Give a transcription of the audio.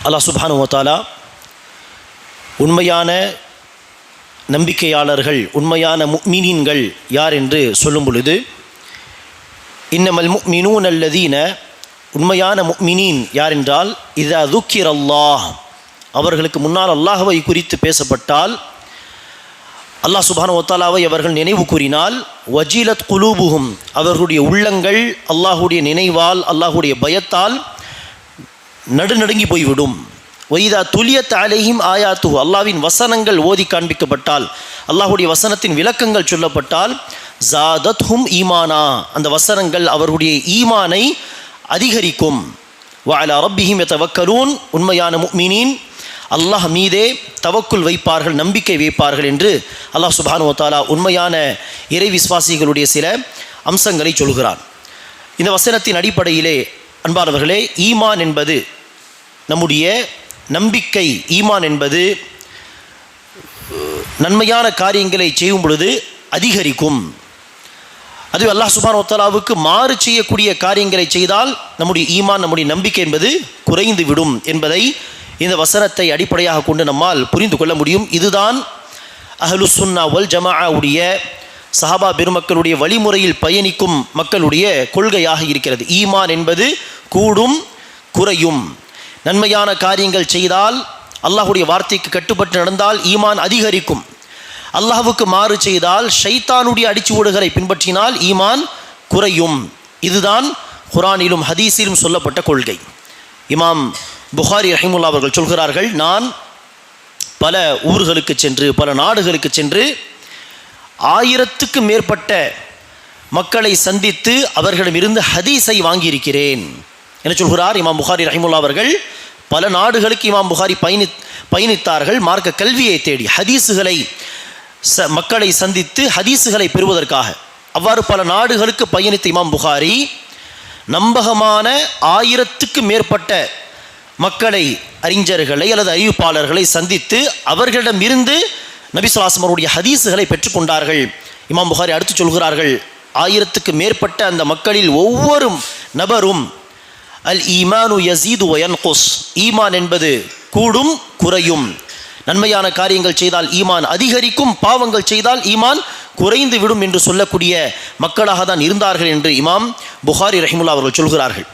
அல்லாஹ் சுப்ஹானு தாலா உண்மையான நம்பிக்கையாளர்கள் உண்மையான மீனீன்கள் யார் என்று சொல்லும் பொழுது இன்னமல் முக்மினூன் அல்லதீன உண்மையான முக்மினீன் யார் என்றால் இது துக்கிர் அல்லாஹ் அவர்களுக்கு முன்னால் அல்லாஹவை குறித்து பேசப்பட்டால் அல்லாஹ் சுபான ஒத்தாலாவை அவர்கள் நினைவு கூறினால் வஜீலத் குலூபுகும் அவர்களுடைய உள்ளங்கள் அல்லாஹுடைய நினைவால் அல்லாஹுடைய பயத்தால் நடுநடுங்கி போய்விடும். ஒய்தா துலியத் அலைஹிம் ஆயாத்து அல்லாவின் வசனங்கள் ஓதி காண்பிக்கப்பட்டால் அல்லாஹுடைய வசனத்தின் விளக்கங்கள் சொல்லப்பட்டால் ஜாதத் ஹும் ஈமானா அந்த வசனங்கள் அவருடைய ஈமானை அதிகரிக்கும். வாலா ரப்பிஹிம் தவக்கலூன் உண்மையான முக்மினின் அல்லாஹ் மீதே தவக்குள் வைப்பார்கள் நம்பிக்கை வைப்பார்கள் என்று அல்லாஹ் சுபானு தாலா உண்மையான இறை விசுவாசிகளுடைய சில அம்சங்களை சொல்கிறான். இந்த வசனத்தின் அடிப்படையிலே அன்பானவர்களே ஈமான் என்பது நம்முடைய நம்பிக்கை. ஈமான் என்பது நன்மையான காரியங்களை செய்யும் பொழுது அதிகரிக்கும். அது அல்லாஹ் சுபான் ஒத்தலாவுக்கு மாறு செய்யக்கூடிய காரியங்களை செய்தால் நம்முடைய ஈமான் நம்முடைய நம்பிக்கை என்பது குறைந்து விடும் என்பதை இந்த வசனத்தை அடிப்படையாக கொண்டு நம்மால் புரிந்து கொள்ள முடியும். இதுதான் அஹலுசுன்னா வல் ஜமாவுடைய சஹாபா பெருமக்களுடைய வழிமுறையில் பயணிக்கும் மக்களுடைய கொள்கையாக இருக்கிறது. ஈமான் என்பது கூடும் குறையும். நன்மையான காரியங்கள் செய்தால் அல்லாஹுடைய வார்த்தைக்கு கட்டுப்பட்டு நடந்தால் ஈமான் அதிகரிக்கும். அல்லாஹுக்கு மாறு செய்தால் ஷைத்தானுடைய அடிச்சு ஓடுகளை பின்பற்றினால் ஈமான் குறையும். இதுதான் குரானிலும் ஹதீஸிலும் சொல்லப்பட்ட கொள்கை. இமாம் புகாரி ரஹிமுல்லா அவர்கள் சொல்கிறார்கள் நான் பல ஊர்களுக்கு சென்று பல நாடுகளுக்கு சென்று ஆயிரத்துக்கு மேற்பட்ட மக்களை சந்தித்து அவர்களிடமிருந்து ஹதீஸை வாங்கியிருக்கிறேன். என்ன சொல்கிறார்? இமாம் புகாரி ரஹிமுல்லா அவர்கள் பல நாடுகளுக்கு இமாம் புகாரி பயணி பயணித்தார்கள். மார்க்க கல்வியை தேடி ஹதீஸுகளை ச மக்களை சந்தித்து ஹதீஸுகளை பெறுவதற்காக. அவ்வாறு பல நாடுகளுக்கு பயணித்த இமாம் புகாரி நம்பகமான ஆயிரத்துக்கு மேற்பட்ட மக்களை அறிஞர்களை அல்லது அறிவிப்பாளர்களை சந்தித்து அவர்களிடம் இருந்து நபிசுலாசமருடைய ஹதீஸுகளை பெற்றுக்கொண்டார்கள். இமாம் புகாரி அடுத்து சொல்கிறார்கள் ஆயிரத்துக்கு மேற்பட்ட அந்த மக்களில் ஒவ்வொரு நபரும் அல் ஈமானு யசீது ஒயன்குஸ் ஈமான் என்பது கூடும் குறையும். நன்மையான காரியங்கள் செய்தால் ஈமான் அதிகரிக்கும் பாவங்கள் செய்தால் ஈமான் குறைந்து விடும் என்று சொல்லக்கூடிய மக்களாக தான் இருந்தார்கள் என்று இமாம் புகாரி ரஹிமுல்லா அவர்கள் சொல்கிறார்கள்.